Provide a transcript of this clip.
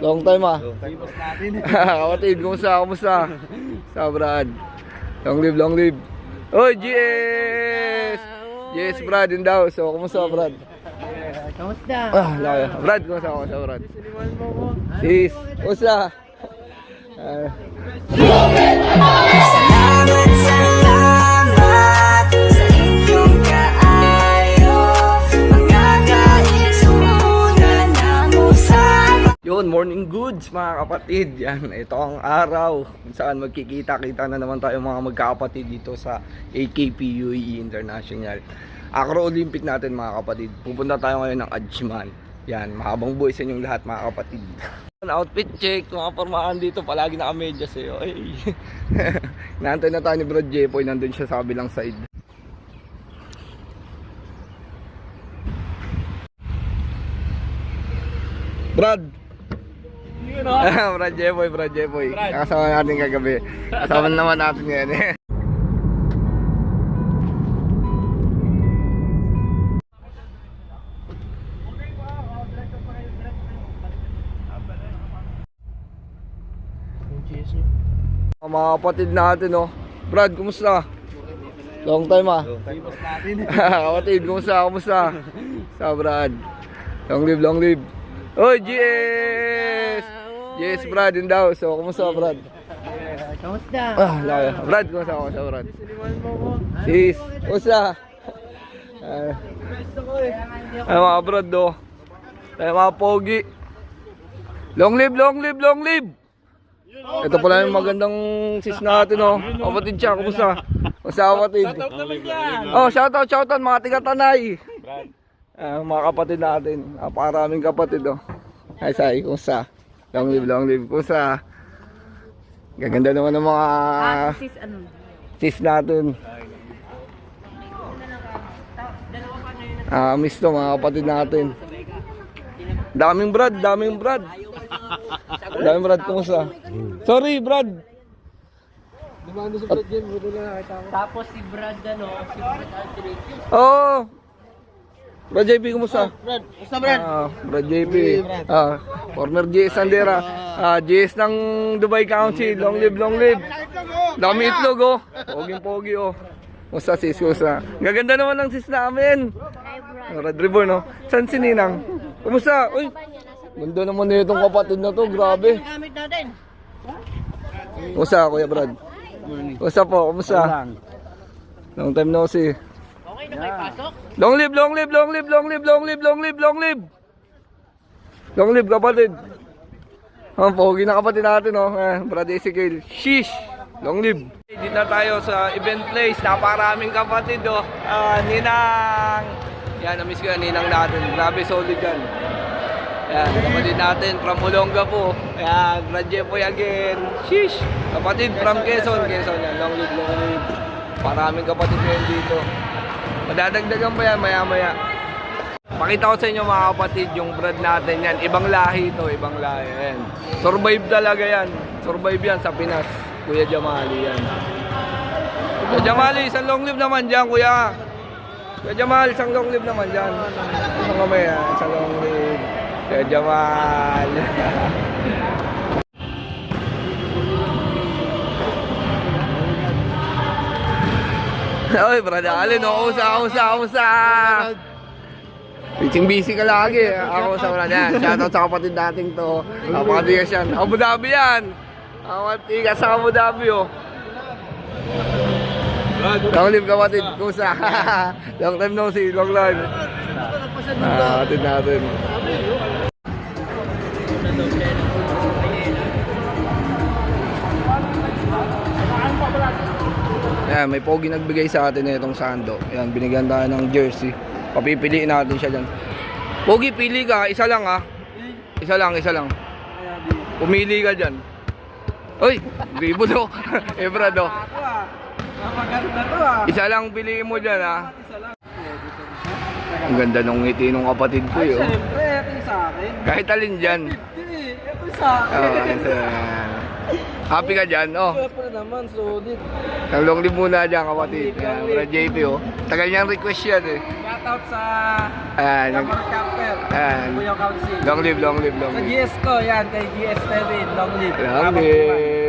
Long time ah. Famous natin. Kapatid, kumusta? Kumusta? Sa Brad. Long live, long live. Oy, GS! GS Brad, yun daw. So, kumusta Brad? Kamusta? Ah, laki. Brad, kumusta? Kumusta Brad? Sis, kumusta? Ah, Yun, morning goods mga kapatid. Yan, ito ang araw kung saan magkikita-kita na naman tayo mga magkakapatid dito sa AKP UAE International. Acro Olympic natin mga kapatid. Pupunta tayo ngayon ng Ajman. Yan, mahabang buhay sa inyong lahat mga kapatid. Outfit check, mga pormahan dito, palagi naka-medyas eh. Ay. Naantay na tayo ni Brad Jepoy, nandun siya sa kabilang side. Brad, Brad Jepoy, Brad Jepoy. Kasama natin kagabi. Kasama naman natin ngayon eh. Ang Mga kapatid natin oh. Brad, kumusta? Long time ah. Kapatid, kumusta? Kumusta? Sa Brad. Long live, long live. Oy, GS! GS Brad, yun daw. So, kumusta Brad? Kamusta? Ah, laki. Brad, kumusta? Kumusta Brad? Sis, kumusta? Ah, ay mga Brad do. Ay mga pogi. Long live, long live, long live! Ito pala yung magandang sis natin oh. Kapatid siya, kumusta? Kumusta kapatid? Oh, shoutout, shoutout mga tiga-tanay. Ah, mga kapatid natin. Napakaraming kapatid oh. Ay, say, kumusta? Long live, long live. Kumusta? Gaganda naman ng mga Ah, sis, ano? sis natin. Ah, miss to mga kapatid natin. Daming brad, daming brad. Daming brad, kumusta? Sorry, brad. Tapos si Brad, ano? Si Brad Aldrich. Oh. Brad JP, kumusta? Brad, basta Brad. Ah, Brad JP. Ah, former GS Sandera. Ah, GS ng Dubai Council. Long live, long live. Dami itlog oh. Poging pogi oh. Kumusta sis? Kumusta? Gaganda naman ng sis namin. Red Ribbon no. San si Ninang? Kumusta? Uy. Ganda naman na itong kapatid na to. Grabe. Kumusta Kuya Brad? Kumusta po? Kumusta? Long time no see. Okay na may pasok? Long live, long live, long live, long live, long live, long live, long live. Long live kapatid. Ang pogi na kapatid natin oh. Eh, Brad Ezekiel. Sheesh. Long live. Dito na tayo sa event place. Naparaming kapatid oh. Ah, Ninang. Yan, na-miss ko yan, Ninang natin. Grabe solid yan. Yan, kapatid natin from Olonga po. Yan, Brad Jepoy again. Sheesh. Kapatid from Quezon. Quezon yan. Long live, long live. Maraming kapatid ngayon dito. Madadagdagan pa yan maya maya. Pakita ko sa inyo mga kapatid yung bread natin yan. Ibang lahi ito, ibang lahi. Ayan. Survive talaga yan. Survive yan sa Pinas. Kuya Jamali yan. Kuya Jamali, isang long live naman dyan, kuya. Kuya Jamal, isang long live naman dyan. Isang kamay yan, isang long live. Kuya Jamal. Oy, brother Alin, oh, usa, usa, usa. Busy busy ka lagi. Ako sa wala yan. Shoutout sa kapatid nating to. Kapatigas yan. Abu Dhabi yan. Kapatigas sa Abu Dhabi, oh. Live kapatid. Kusa. long time no see. Long live. Ah, kapatid natin. Ayan, may pogi nagbigay sa atin na itong sando. Ayan, binigyan tayo ng jersey. Papipiliin natin siya dyan. Pogi, pili ka. Isa lang ah. Isa lang, isa lang. Pumili ka dyan. Uy, bibo do. eh, brado. Maganda to ah. Isa lang piliin mo dyan ah. Ang ganda ng ngiti ng kapatid ko yun. Siyempre, ito sa akin. Kahit alin dyan. Ito sa akin. Oh, ayan, ayan. Happy ka dyan, oh. Siyempre naman, solid. Ang long live muna dyan, kapatid. Yan, Brad JP, oh. Tagal niyang request yan, eh. Shoutout sa Ayan, nag- Camper. Ayan. Kuya Council. long live, long live, long Sa live. GS ko, yan, kay GS Tevin, long live. Long live.